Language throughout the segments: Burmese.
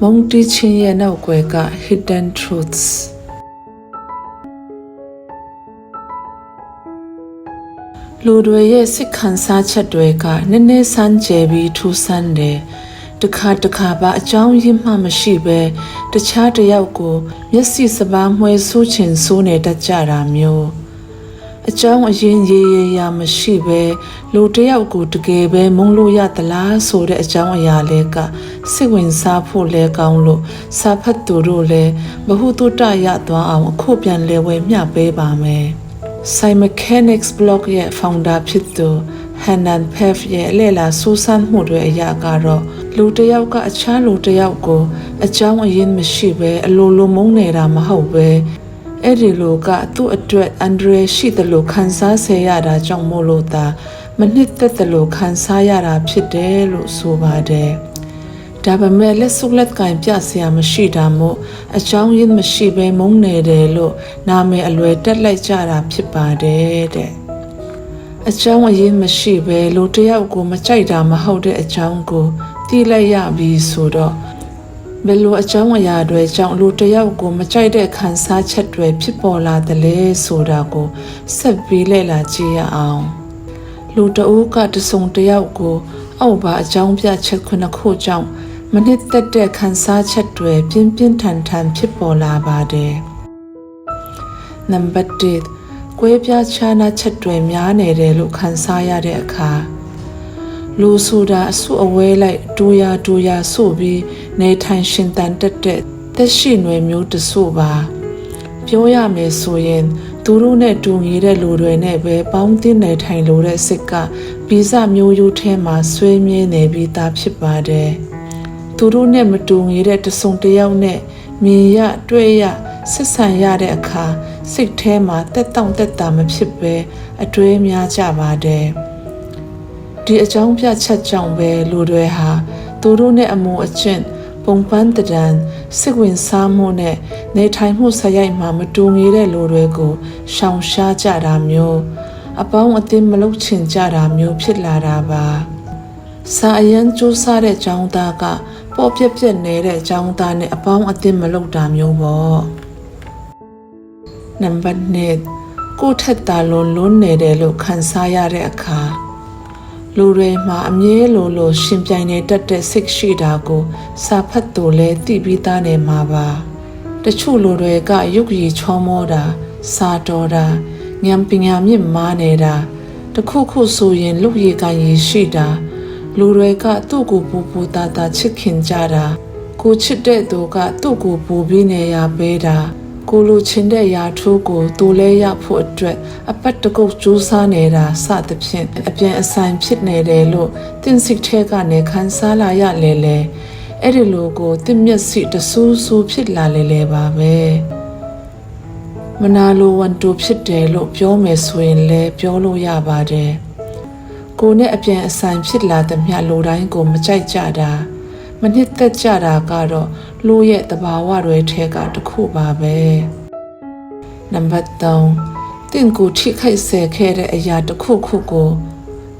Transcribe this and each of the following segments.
မုံတီချင်းရဲ့နောက်ွယ်က hidden truths လူတွေရဲ့စိတ်ခံစားချက်တွေကနည်းနည်းဆန်းကျယ်ပြီးထူးဆန်းတယ်တခါတခါပါအကြောင်းရင်းမှမရှိပဲတခြားတစ်ယောက်ကို မျက်စိစပားမှွဲဆိုးချင်ဆိုးနေတတ်ကြတာမျိုး အကြောင်းအရင်းရေရေရာမရှိပဲလူတစ်ယောက်ကိုတကယ်ပဲမုန်းလို့ရသလားဆိုတဲ့အကြောင်းအရာလဲကစိတ်ဝင်စားဖို့လဲကောင်းလို့စာဖတ်သူတို့လည်းဘ ഹു တုတရသွားအောင်အခုပြန်လဲဝဲမျှပေးပါမယ် Sai Mechanics Blog ရဲ့ founder ဖြစ်သူ Hanan Pef ရဲ့အလဲလာစူးစမ်းမှုတွေအရာကတော့လူတစ်ယောက်ကအခြားလူတစ်ယောက်ကိုအကြောင်းအရင်းမရှိပဲအလိုလိုမုန်းနေတာမဟုတ်ပဲ အဲ့ဒီလိုကသူ့အတွက်အန်ဒရရှိတယ်လို့ခံစားစေရတာကြောင့်မို့လို့သာမနှစ်သက်တယ်လို့ခံစားရတာဖြစ်တယ်လို့ဆိုပါတယ်ဒါပေမဲ့လက်စုပ်လက်ကင်ပြဆရာမရှိတာမို့အကြောင်းရင်းမရှိပဲမုန်းနေတယ်လို့နာမည်အလွယ်တက်လိုက်ကြတာဖြစ်ပါတယ်တဲ့အကြောင်းအရင်းမရှိပဲလူတစ်ယောက်ကိုမကြိုက်တာမဟုတ်တဲ့အကြောင်းကိုသိလိုက်ရပြီဆိုတော့ ဘယ်လိုအကြောင်းအရာတွေကြောင့်လူတစ်ယောက်ကိုမကြိုက်တဲ့ခံစားချက်တွေဖြစ်ပေါ်လာတယ်လဲဆိုတာကိုဆက်ပြီးလေ့လာကြည့်ရအောင်လူတအုပ်ကတစုံတစ်ယောက်ကိုအောက်ပါအကြောင်းပြချက်ခုနှစ်ခုကြောင့်မနစ်သက်တဲ့ခံစားချက်တွေပြင်းပြင်းထန်ထန်ဖြစ်ပေါ်လာပါတယ်။နံပါတ်1ကွဲပြားခြားနားချက်တွေများနေတယ်လို့ခံစားရတဲ့အခါ လူဆိုတာအဆုအဝဲလိုက်ဒူယာဒူယာဆိုပြီးနေထိုင်ရှင်တန်တက်တဲ့သက်ရှိနွယ်မျိုးတစုပါပြောရမယ်ဆိုရင်သူတို့နဲ့တူညီတဲ့လူတွေနဲ့ပဲပေါင်းသင်းနေထိုင်လို့တဲ့စိတ်ကဗီဇမျိုးရိုးထဲမှာဆွေးမြဲနေပြီးသားဖြစ်ပါတယ်သူတို့နဲ့မတူညီတဲ့တစုံတစ်ယောက်နဲ့မြင်ရတွေ့ရဆက်ဆံရတဲ့အခါစိတ်ထဲမှာတက်တောင့်တက်တာမဖြစ်ပဲအတွေးများကြပါတယ် ဒီအကြောင်းပြချက်ကြောင့်ပဲလူတွေဟာသူတို့နဲ့အမူအကျင့်ပုံပန်းတံစိတ်ဝင်စားမှုနဲ့နေထိုင်မှုဆရိုက်မှာမတူညီတဲ့လူတွေကိုရှောင်ရှားကြတာမျိုးအပေါင်းအသင်းမလုပ်ချင်ကြတာမျိုးဖြစ်လာတာပါစာအရန်စူးစားတဲ့ចောင်းသားကပေါ်ပြက်ပြက်နေတဲ့ចောင်းသားနဲ့အပေါင်းအသင်းမလုပ်တာမျိုးပေါ့နံပါတ်1ကိုယ့်ထက်သာလွန်လွန်းနေတယ်လို့ခံစားရတဲ့အခါ လူတွေမှာအမြဲလိုလိုရှင်ပြိုင်နေတတ်တဲ့စိတ်ရှိတာကို စာဖတ်သူလဲသိပြီးသားနေမှာပါတချို့လူတွေကရုပ်ရည်ချောမောတာစာတော်တာဉာဏ်ပညာမြင့်မားနေတာတခုခုဆိုရင်လူရည်ကရည်ရှိတာလူတွေကသူ့ကိုပူပူတာတာချစ်ခင်ကြတာကိုချစ်တဲ့သူကသူ့ကိုပူပြီးနေရပေးတာ ကိုလိုချင်တဲ့ယာထိုးကိုသူလဲရဖို့အတွက်အပတ်တကုတ်ကြိုးစားနေတာစသဖြင့်အပြန်အဆိုင်ဖြစ်နေတယ်လို့တင်းစိတ်ထဲကနေခန်းစားလာရလေလေအဲ့ဒီလိုကိုတင်းမျက်စိတဆူးဆူးဖြစ်လာလေလေပါပဲမနာလိုဝန်တူဖြစ်တယ်လို့ပြောမယ်ဆိုရင်လည်းပြောလို့ရပါတယ်ကိုနဲ့အပြန်အဆိုင်ဖြစ်လာတဲ့မြတ်လိုတိုင်းကိုမကြိုက်ကြတာမနစ်သက်ကြတာကတော့ လူရဲ့တဘာဝတွေထဲကတစ်ခုပါပဲနံပါတ်3တင့်ကိုထိခိုက်စေခဲ့တဲ့အရာတစ်ခုခုကို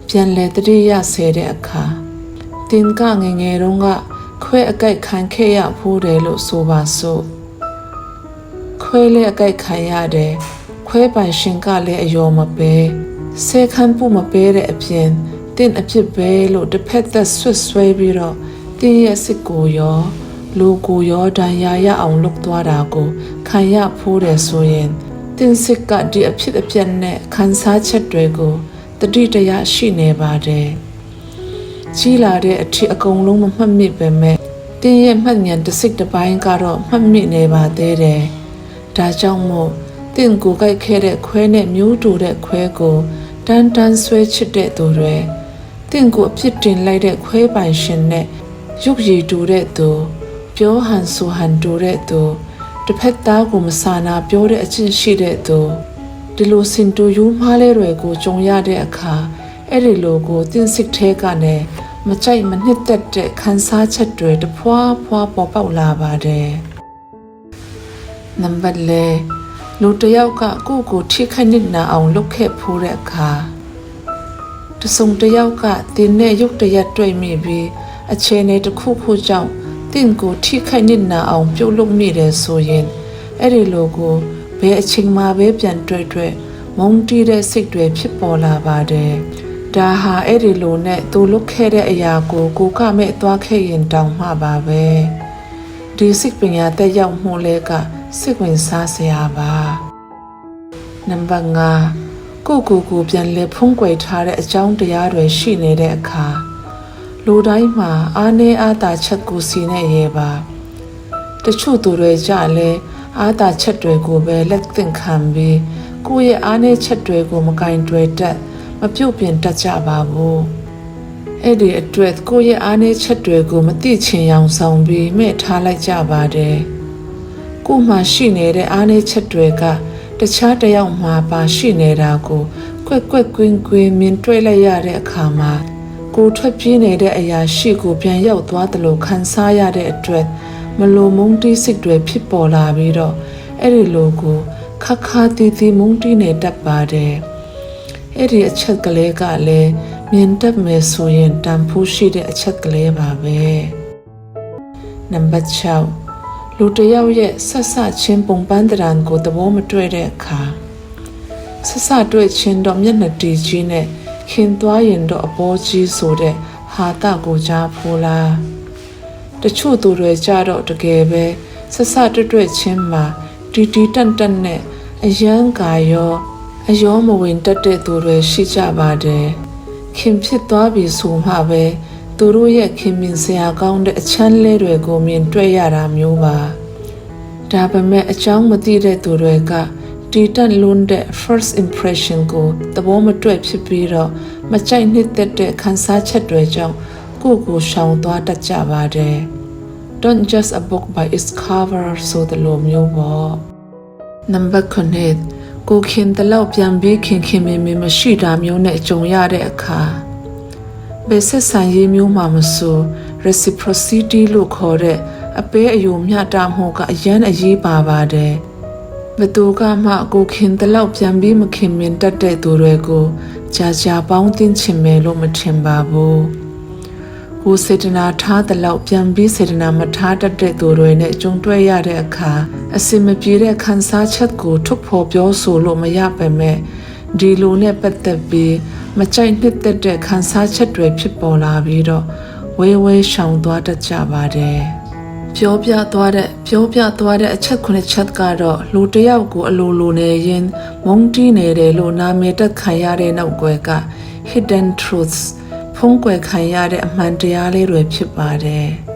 ပြန်လဲတတိယဆဲတဲ့အခါတင်ကငယ်ငယ်တုန်းကခွဲအကြိုက်ခံခဲ့ရဖို့တယ်လို့ဆိုပါစို့ခွဲလဲအကြိုက်ခံရတယ်ခွဲပိုင်ရှင်ကလည်းအယောမပဲဆဲခံဖို့မပဲတဲ့အပြင်တင့်အဖြစ်ပဲလို့တစ်ဖက်သက်ဆွတ်ဆွဲပြီးတော့တင်းရဲ့စစ်ကိုရော လူကိုရောဒဏ်ရာရအောင်လုပ်သွားတာကိုခံရဖိုးတယ်ဆိုရင်တင်းစစ်ကဒီအဖြစ်အပျက်နဲ့ခံစားချက်တွေကိုတတိတရရှိနေပါတယ်ကြီးလာတဲ့အထစ်အကုန်လုံးမမှတ်မိပဲမဲ့တင်းရဲ့မှတ်ဉာဏ်တစ်စိတ်တစ်ပိုင်းကတော့မှတ်မိနေပါသေးတယ်ဒါကြောင့်မို့တင့်ကိုကြိုက်ခဲ့တဲ့ခွဲနဲ့မျိုးတူတဲ့ခွဲကိုတန်းတန်းဆွဲချစ်တဲ့သူတွေတင့်ကိုအဖြစ်တင်လိုက်တဲ့ခွဲပိုင်ရှင်နဲ့ရုပ်ရည်တူတဲ့သူ ပြောဟန်ဆိုဟန်တူတဲ့သူတစ်ဖက်သားကိုမစာနာပြောတဲ့အချင်းရှိတဲ့သူဒီလိုစင်တူယူမှားလဲတွေကိုကြုံရတဲ့အခါအဲ့ဒီလိုကိုတင်းစစ်ထဲကနေမကြိုက်မနှစ်သက်တဲ့ခံစားချက်တွေတဖွာဖွာပေါ်ပေါက်လာပါတယ်နံပါတ်၄လူတစ်ယောက်ကကိုယ့်ကိုထိခိုက်နစ်နာအောင်လုပ်ခဲ့ဖိုးတဲ့အခါတစုံတစ်ယောက်ကတင်းနဲ့ရုပ်တရက်တွေ့မိပြီးအခြေအနေတစ်ခုခုကြောင့် တင့်ကိုထိခိုက်နစ်နာအောင်ပြုတ်လုပ်မိတယ်ဆိုရင်အဲ့ဒီလိုကိုဘယ်အချိန်မှပဲပြန်တွေ့တွေ့မုန်းတီးတဲ့စိတ်တွေဖြစ်ပေါ်လာပါတယ်ဒါဟာအဲ့ဒီလိုနဲ့သူလုတ်ခဲ့တဲ့အရာကိုကိုကမဲ့သွားခဲ့ရင်တောင်မှပါပဲဒီစိတ်ပညာတက်ရောက်မှုလဲကစိတ်ဝင်စားစရာပါနံပါတ်5ကိုကိုကိုပြန်လဲဖုံးကွယ်ထားတဲ့အကြောင်းတရားတွေရှိနေတဲ့အခါ လူတိုင်းမှာအားနည်းအားသာချက်ကိုစီနေရဲပါတချို့သူတွေကြလဲအားသာချက်တွေကိုပဲလက်သင့်ခံပြီးကိုယ့်ရဲ့အားနည်းချက်တွေကိုမကင်တွယ်တတ်မပြုတ်ပြင်တတ်ကြပါဘူးအဲ့ဒီအတွက်ကိုယ့်ရဲ့အားနည်းချက်တွေကိုမသိချင်အောင်ဆောင်ပြီးမဲ့ထားလိုက်ကြပါတယ်ကိုယ်မှာရှိနေတဲ့အားနည်းချက်တွေကတခြားတစ်ယောက်မှာပါရှိနေတာကိုကွက်ကွက်ကွင်းကွင်းမြင်တွေ့လိုက်ရတဲ့အခါမှာ ကိုယ်ထွက်ပြေးနေတဲ့အရာရှိကိုပြန်ရောက်သွားတယ်လို့ခံစားရတဲ့အတွက်မလိုမုန်းတီးစိတ်တွေဖြစ်ပေါ်လာပြီးတော့အဲ့ဒီလိုကိုခါခါတီတီမုန်းတီးနေတတ်ပါတယ်အဲ့ဒီအချက်ကလေးကလည်းမြင်တတ်မယ်ဆိုရင်တန်ဖိုးရှိတဲ့အချက်ကလေးပါပဲနံပါတ်6လူတစ်ယောက်ရဲ့ဆက်ဆချင်းပုံပန်းတရံကိုသဘောမတွေ့တဲ့အခါဆက်ဆတွေ့ချင်းတော့မျက်နှာတီကြီးနဲ့ ခင်သွားရင်တော့အပေါ်ကြီးဆိုတဲ့ဟာတကိုကြားဖိုးလားတချို့သူတွေကြတော့တကယ်ပဲဆက်ဆတွေ့တွေ့ချင်းမှာတီတီတန့်တန့်နဲ့အယံကာရောအယောမဝင်တတ်တဲ့သူတွေရှိကြပါတယ်ခင်ဖြစ်သွားပြီဆိုမှပဲသူတို့ရဲ့ခင်မင်စရာကောင်းတဲ့အချမ်းလေးတွေကိုမြင်တွေ့ရတာမျိုးပါဒါပေမဲ့အကြောင်းမသိတဲ့သူတွေက တီတက်လွန်းတဲ့ first impression ကိုသဘောမတွေ့ဖြစ်ပြီးတော့မကြိုက်နှစ်သက်တဲ့ခံစားချက်တွေကြောင့်ကိုယ့်ကိုရှောင်သွားတတ်ကြပါတယ် Don't judge a book by its cover ဆိုတဲ့လိုမျိုးပေါ့နံပါတ်9ကိုခင်တလောက်ပြန်ပြီးခင်ခင်မင်မင်မရှိတာမျိုးနဲ့ကြုံရတဲ့အခါဘယ်ဆက်ဆံရေးမျိုးမှမဆို reciprocity လို့ခေါ်တဲ့အပေးအယုံမျှတမှုကအရန်အရေးပါပါတယ် ဘသူကမှကိုခင်တလောက်ပြန်ပြီးမခင်မင်တတ်တဲ့သူတွေကိုကြာကြာပေါင်းတင်ချင်မယ်လို့မထင်ပါဘူးကိုစေတနာထားတဲ့လောက်ပြန်ပြီးစေတနာမထားတတ်တဲ့သူတွေနဲ့ကြုံတွေ့ရတဲ့အခါအစင်မပြေတဲ့ခံစားချက်ကိုထုတ်ဖော်ပြောဆိုလို့မရပါမဲ့ဒီလိုနဲ့ပတ်သက်ပြီးမကြိုက်နှစ်သက်တဲ့ခံစားချက်တွေဖြစ်ပေါ်လာပြီးတော့ဝေးဝေးရှောင်သွားတတ်ကြပါတယ် ပြောပြသွားတဲ့ပြောပြသွားတဲ့အချက်ခုနှစ်ချက်ကတော့လူတစ်ယောက်ကိုအလိုလိုနေရင်မုန်းတီးနေတယ်လို့နာမည်တက်ခံရတဲ့နောက်ွယ်က hidden truths ဖုံးကွယ်ခံရတဲ့အမှန်တရားလေးတွေဖြစ်ပါတယ်။